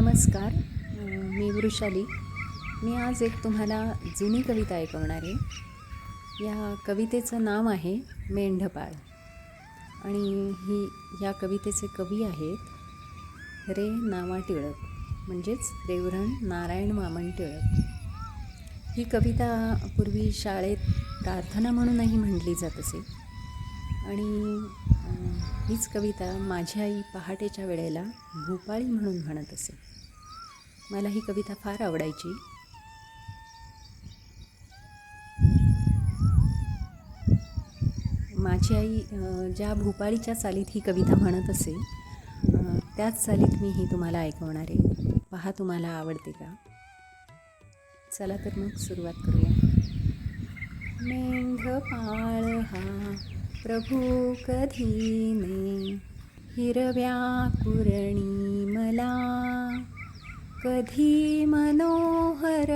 नमस्कार मी वृषाली. मी आज एक तुम्हाला जुनी कविता ऐकवणार आहे. या कवितेचं नाव आहे मेंढपाळ. आणि ही या कवितेचे कवी आहेत रे नावा टिळक म्हणजेच देवरण नारायण वामन टिळक. ही कविता पूर्वी शाळेत प्रार्थना म्हणूनही म्हटली जात असे. आणि हीच कविता माझी आई पहाटेच्या वेळेला भूपाळी म्हणून म्हणत असे. मला ही कविता फार आवडायची. माझी आई ज्या भूपाळीच्या चालीत ही कविता म्हणत असे त्याच चालीत मी ही तुम्हाला ऐकवणार. आहे पहा तुम्हाला आवडते का? चला तर मग सुरुवात करूया. मेंढपाळ हा प्रभू कधीने हिरव्या कुरणी मला कधी मनोहर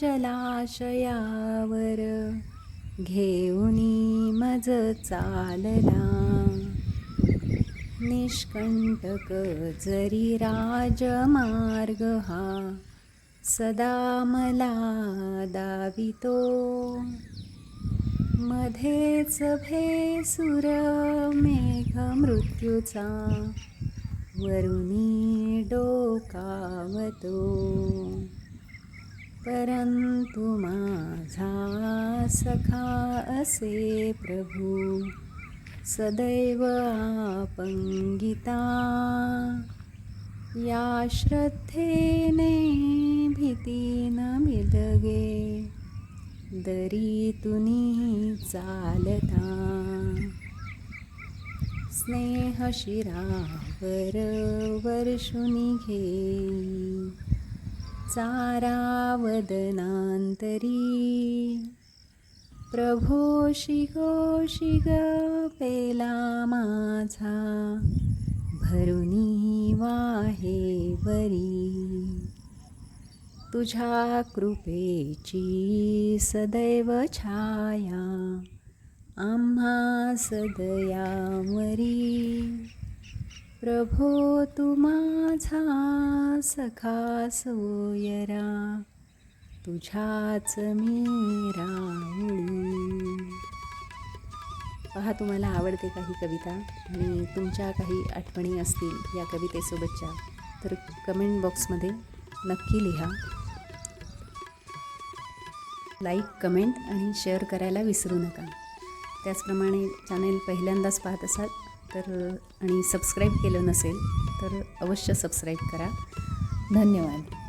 जलाशयावर घेऊनी मज चालला. निष्कंटक जरी राजमार्ग हा सदा मला दावितो. मध्येच भेसुर मेघ मृत्यूचा वरुणी डोकावतो. परंतु माझा सखा असे प्रभू सदैव आपंगिता या श्रद्धेने भीतीन मिलगे दरी तुनी चालता. स्नेह शिरावर वर्षुनी घे चारावदनांतरी प्रभो शिगो शिग पेला माझा. भरुनी वाहे वरी. तुझ्या कृपेची सदैव छाया आम्हा सदयावरी प्रभो तू माझा सखा सोयरा तुझ्याच मी राऊळी पहा तुम्हाला आवडते काही कविता आणि तुमच्या काही आठवणी असतील या कवितेसोबतच्या तर कमेंट बॉक्समध्ये नक्की लिहा. लाईक कमेंट आणि शेअर करायला विसरू नका. त्याचप्रमाणे चॅनेल पहिल्यांदाच पाहत असाल तर आणि सबस्क्राईब केलं नसेल तर अवश्य सबस्क्राईब करा. धन्यवाद.